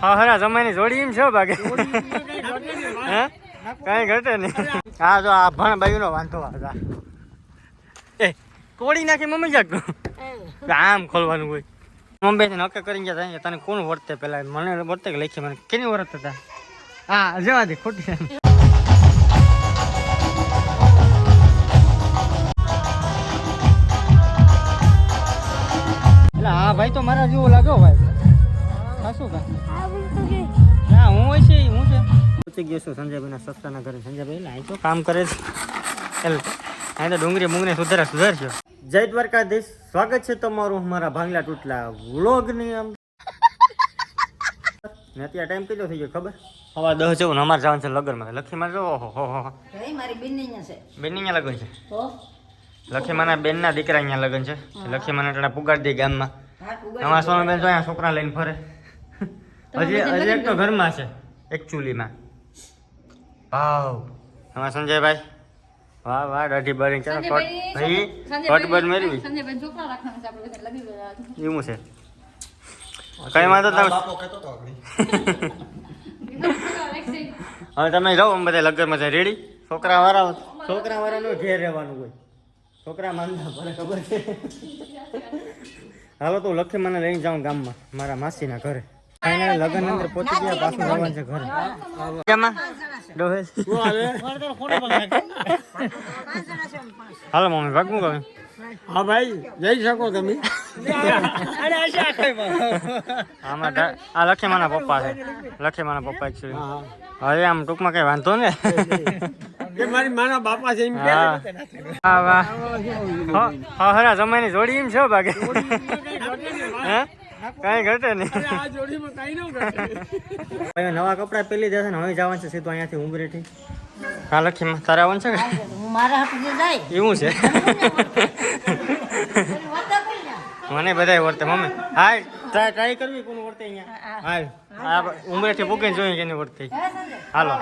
હા હરા જમાઈની જોડી એમ છો બાકી. હે? કઈ ઘટે નહીં. હા જો આ ભણ બાયુનો વાંધો આ એ કોડી નાખી મમ્મી જાગ આમ ખોલવાનું હોય. મમ્મી નક્કી કરીને ગયા તા, તને કોણ વર્તે પેલા? મને વર્તે કે લખી મને કેની વર્ત હતા? હા જવા દે ખોટી હા ભાઈ તો મારા જેવો લાગ્યો ભાઈ હા શું કા ના હું હોય છે હું છે. પહોંચી ગયો છું સંજયભાઈના સસ્તાના ઘરે. સંજયભાઈ એટલે અહીં તો કામ કરે છે. એટલે અહીં તો ડુંગળી મુંગળી સુધારા સુધારશો જય દ્વારકાધીશ. સ્વાગત છે તમારું મારા ભાંગલા તૂટલા વ્લોગની આમ ને અત્યારે ટાઈમ કેટલો થઈ ગયો ખબર? હવા દસ જવું ને અમારે જવાનું છે લગનમાં. લખીમાં જો ઓહો હો હો મારી બેન અહીંયા છે. બેન અહીંયા લગન છે? લખીમાના બેનના દીકરા અહીંયા લગ્ન છે. લખીમાના ટાણા પુગાડી દે ગામમાં. હાથ ઉગાડી બેન જો અહીંયા છોકરા લઈને ફરે. હજી હજી એક તો ઘરમાં છે એક ચૂલીમાં. ભાવ એમાં સંજયભાઈ? વાહ વાહ દાઢી બારી ચાલો કટ ભાઈ કટ બટ મેળવી. સંજયભાઈ છોકરા રાખવાના છે આપણે લગી ગયા એવું છે. કઈ વાંધો તમે હવે તમે જાઓ અમે બધા લગ્નમાં જાય. રેડી છોકરા વાળા છોકરા વાળાનું ઘેર રહેવાનું હોય. છોકરા માનતા ભલે ખબર છે. હાલો તો લખી મને લઈને જાઉં ગામમાં મારા માસીના ઘરે. ફાઇનલ લગ્ન અંદર પહોંચી ગયા પાછું જવાનું છે ઘરે. કેમાં ડોહે? હાલો મમ્મી ભાગવું કહે હા ભાઈ જઈ શકો તમે. આમાં આ લખીમાના પપ્પા છે. લખીમાના પપ્પા એકચ્યુઅલી હવે આમ ટૂંકમાં કઈ વાંધો ને? મારી માના બાપા છે એમ હા. હા વાહ. હા હા હરા જમાઈની જોડી એમ છો બાકી હે? કઈ ઘટે નહીં. આ જોડીમાં કઈ ન ઘટે. નવા કપડા પેલી જશે ને હવે જવાનું છે સીધું અહીંયાથી ઉંબરેથી. હા લખી તારે આવવાનું છે કે? હું મારા હાથ જે જાય. એવું છે. મને બધાય વર્તે મમ્મી. હાય ટ્રાય ટ્રાય કરવી કોણ વર્તે અહીંયા? હાલ આ ઉંબરેથી પૂકીને જોઈએ કે નહીં વર્તે. હાલો.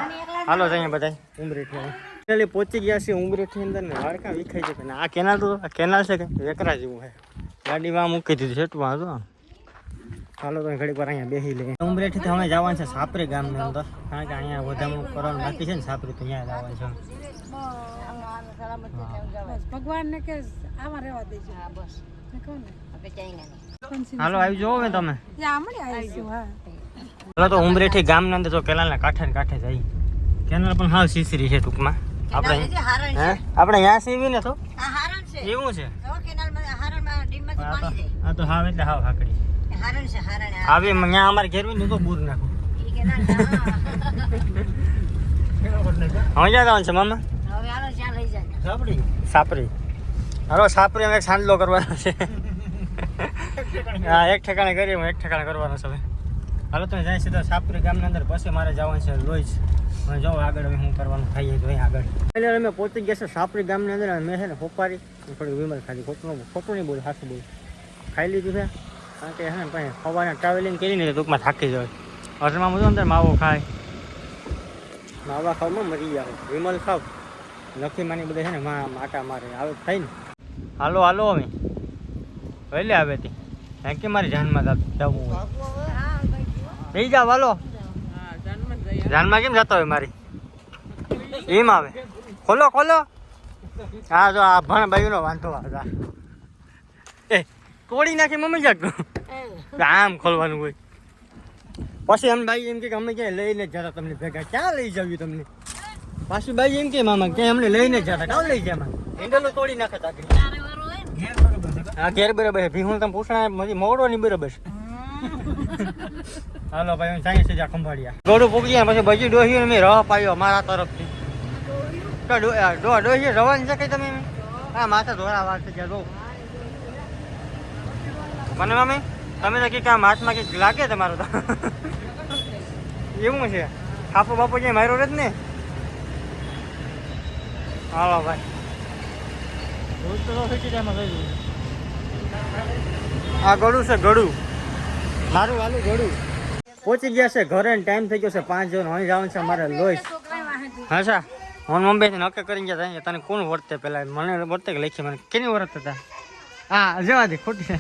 હાલો જઈએ બધાય ઉંબરેથી ફાઇનલી પહોંચી ગયા છે ઉંબરેથી અંદર ને વાડકા વિખાઈ છે. ને આ કેનાલ તો આ કેનાલ છે કે વેકરા જેવું છે. ગાડીમાં મૂકી દીધી છે એટલું હતું હાલો તો ઘડીક વાર અહીંયા બેસી લઈએ. ઉમરેઠી તો અમે જવાનું છે સાપરી ગામની અંદર. કારણ કે અહીંયા વધામણું કરવાનું બાકી છે ને સાપરી તો અહીંયા જવાનું છે. ભગવાન ને કે આમાં રહેવા દેજો. હા બસ. હાલો આવી જોવો ને તમે. ત્યાં મળી આવીશું હા. હાલો તો ઉમરેઠી ગામના અંદર તો કેનાલના કાંઠે ને કાંઠે જાય કેનાલ પણ હાવ સીસરી છે ટૂંકમાં. આપણે હે? આપણે અહીંયા સીવી ને તો? એવું છે? તો આ હાવ એટલે હાવ હાકડી. હારણ છે હારણ આવી અહીંયા અમારે ઘેર હોય ને તો બૂર નાખો. ઈ. હવે ક્યાં છે મામા? હવે હાલો જ્યાં લઈ જાય સાપરી સાપરી. હાલો સાપરી અમે સાંડલો સાંજલો કરવાનો છે. હા એક ઠેકાણે કરીએ હું એક ઠેકાણે કરવાનો છે હવે. હાલો તમે જાય સીધા સાપરી ગામની અંદર પછી મારે જવાનું છે લોહી અને જો આગળ હવે હું કરવાનું ખાઈએ જોઈએ આગળ. એટલે અમે પહોંચી ગયા છે સાપરી ગામની અંદર અમે મેં છે ને ફોપારી થોડી વિમલ ખાધી. ખોટું ખોટું નહીં બોલ સાસુ બોલ. ખાઈ લીધું છે? કારણ કે છે ને પછી સવારના ટ્રાવેલિંગ કરીને ટૂંકમાં થાકી જાય. અસરમાં બધું અંદર માવો ખાય. માવા ખાવામાં મરી જાવ વિમલ ખાવ. લખી માની બધા છે ને મા માટા મારે. આવે થાય ને. હાલો હાલો અમે. વહેલે આવે તી. કારણ કે મારી જાનમાં જવું હોય? જાવ હાલો. જાનમાં કેમ જતો હોય મારી? એમ આવે. ખોલો ખોલો. હા જો આ ભણ બાયુનો વાંધો આવે. તોડી નાખે મમ્મી જાગતું આમ ખોલવાનું હોય. પછી એમ ભાઈ એમ કે અમે ક્યાંય લઈને જ જતા તમને ભેગા. ક્યાં લઈ જવી તમને? પાછું ભાઈ એમ કે મામા ક્યાં અમને લઈને જ જતા. કાં લઈ ગયા હેન્ડલો તોડી નાખે તાકી હા ઘેર બરાબર છે. ભીહું તમે પૂછણા મજી મોડો નહીં બરાબર છે. હાલો ભાઈ સાંઈ સીધા ખંભાળિયા. ગોડું પૂકી ગયા પછી બજી ડોહી મેં રહ પાયો મારા તરફથી. ડોહી રવાની છે કઈ તમે? હા. માથા ધોરા વાર છે જ્યાં જો મને મમ્મી તમે તો કંઈક આમ હાથમાં કંઈક લાગે તમારું તો. એવું છે. ખાપો બાપો જે માર્યો જ ને? હાલો ભાઈ. આ ગળું છે ગળું. મારું વાલું ગળું. પહોંચી ગયા છે ઘરે ટાઈમ થઈ ગયો છે પાંચ જણ અહીં જવાનું છે મારે લોહી. હા સા. હું મુંબઈથી નક્કી કરી ગયા તને કોણ વર્તે પેલા મને વર્તે કે લખી? મને કેની વર્ત હતા? હા જવા દે ખોટી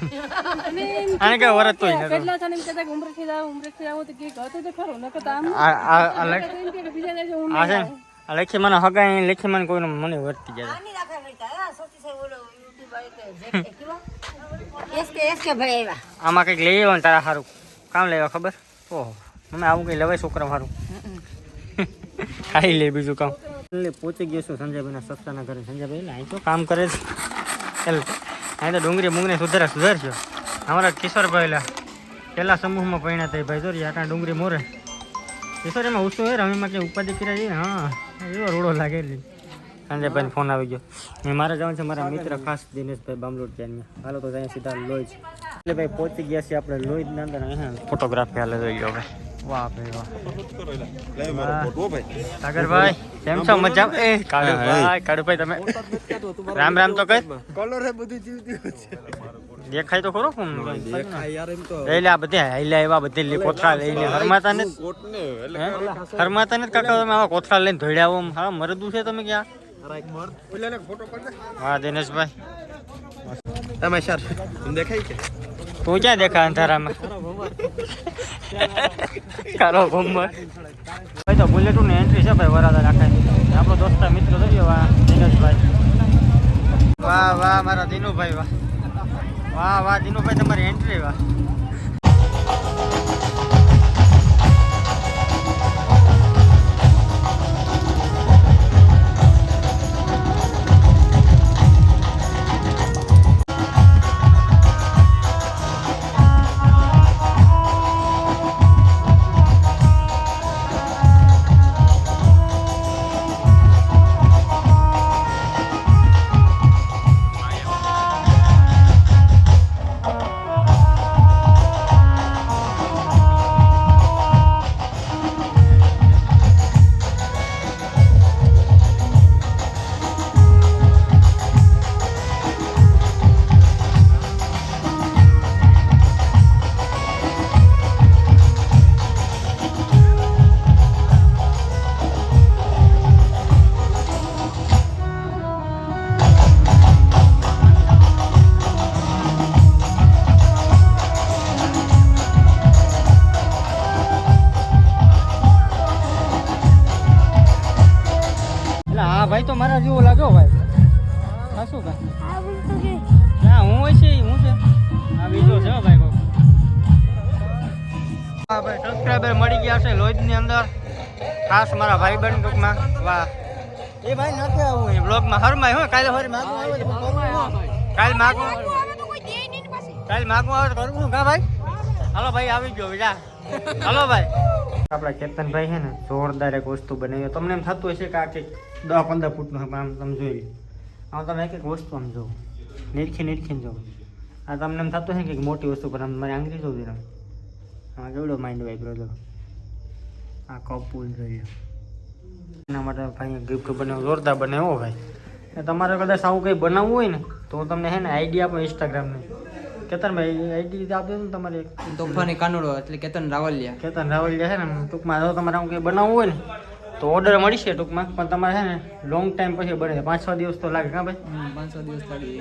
આને કઈ વરત તો કેટલા કહેતા કે કે હતું ખરું, નકર આમ આ આ આ છે ને આ લખી મને હગાઈ લખી મને કોઈનો મને વર્તી જાય આની રાખા કરતા હા છે ઓલો યુટ્યુબ વાળી કે જે એસ કે એસ કે ભાઈ આવ્યા. આમાં કંઈક લઈ આવ્યો ને તારા સારું કામ લેવા ખબર? ઓહો અમે આવું કંઈ લેવાય છોકરા સારું ખાઈ લે બીજું કામ. એટલે પહોંચી ગયો છું સંજયભાઈના સસ્તાના ઘરે. સંજયભાઈ અહીં તો કામ કરે છે. ચાલ. અહીં તો ડુંગળી મુંગળી સુધારે સુધારશો. અમારા કિશોરભાઈ પહેલા સમૂહમાં પૈણા થઈ ભાઈ. જોરી આટલા ડુંગળી મોરે. કિશોર એમાં ઉછો હેર રમીમાં કે ઉપાધિ કર્યા જઈએ હા, એવો રૂડો લાગેલી સંજયભાઈ ફોન આવી ગયો. ને મારે જવાનું છે મારા મિત્ર ખાસ દિનેશભાઈ બામલોડ ત્યાં હાલો તો ત્યાં સીધા લોહી એટલે ભાઈ પહોંચી ગયા છીએ આપણે લોહી ના અંદર. અહીંયા ફોટોગ્રાફી હાલે જોઈ ગયો ભાઈ વાહ. ભાઈ વાહ. સાગરભાઈ કેમ છો? મજા એ કાળુભાઈ કાળુભાઈ તમે રામ રામ તો કઈ કલર બધું જીવતી દેખાય તો ખરો કોણ દેખાય યાર એમ તો એટલે આ બધે હાઈલા એવા બધે લે કોથળા લઈને હરમાતા ને હરમાતા ને કાકા તમે આવા કોથળા લઈને ધોડ્યા આવો હા મરદું છે તમે ક્યાં? વાહ દિનેશભાઈ. તમે સર દેખાય કે તું ક્યાં દેખા અંધારામાં. કારો ભમર. ભાઈ, તો બુલેટની એન્ટ્રી છે ભાઈ વરાદા રાખે. આપણો દોસ્ત મિત્ર થયો વાહ દિનેશભાઈ વાહ વાહ, મારા દિનુભાઈ, વાહ. વાહ વાહ, દિનુભાઈ, તમારી એન્ટ્રી વાહ. ભાઈ તો મારા જેવો લાગ્યો ભાઈ શું ભાઈ? ના હું હોય છે હું છે? આ બીજો છે ભાઈ હા, ભાઈ સબસ્ક્રાઈબર મળી ગયા છે લોહીની અંદર. ખાસ મારા ભાઈ બહેન ટૂંકમાં. વાહ. એ ભાઈ નથી આવું, એ બ્લોગમાં હરમાય હો, કાલે હરી માગવું આવે. કાલે માગવું કાલ માગવું આવે કરવું કા ભાઈ? હાલો ભાઈ, આવી ગયો, જા. હાલો ભાઈ. આપણા કેતનભાઈ છે ને, જોરદાર એક વસ્તુ બનાવી. તમને એમ થતું હશે કે આ કંઈક દસ પંદર ફૂટનું છે પણ આમ તમે જોઈ લો આમ તમે એક એક વસ્તુ આમ જુઓ નીરખી નીરખીને જુઓ આ તમને એમ થતું હશે કે મોટી વસ્તુ પણ આમ મારી આંગળી જોવી તમે આમાં કેવડો માઇન્ડ વાપરો જો આ કપૂલ જોઈએ એના માટે ભાઈ ગિફ્ટ બને જોરદાર બનાવ્યો ભાઈ. તમારે કદાચ આવું કંઈ બનાવવું હોય ને તો હું તમને હે ને આઈડિયા આપો ઇન્સ્ટાગ્રામની કેતનભાઈ આઈડી આપજો ને તમારે તોફાની કાનુડો એટલે કેતન રાવલિયા. કેતન રાવલિયા છે ને ટૂંકમાં જો તમારે આવું કંઈ બનાવવું હોય ને તો ઓર્ડર મળી છે ટૂંકમાં, પણ તમારે છે ને લોંગ ટાઈમ પછી બને પાંચ છ દિવસ તો લાગે, કાં ભાઈ? પાંચસો દિવસ લાગી.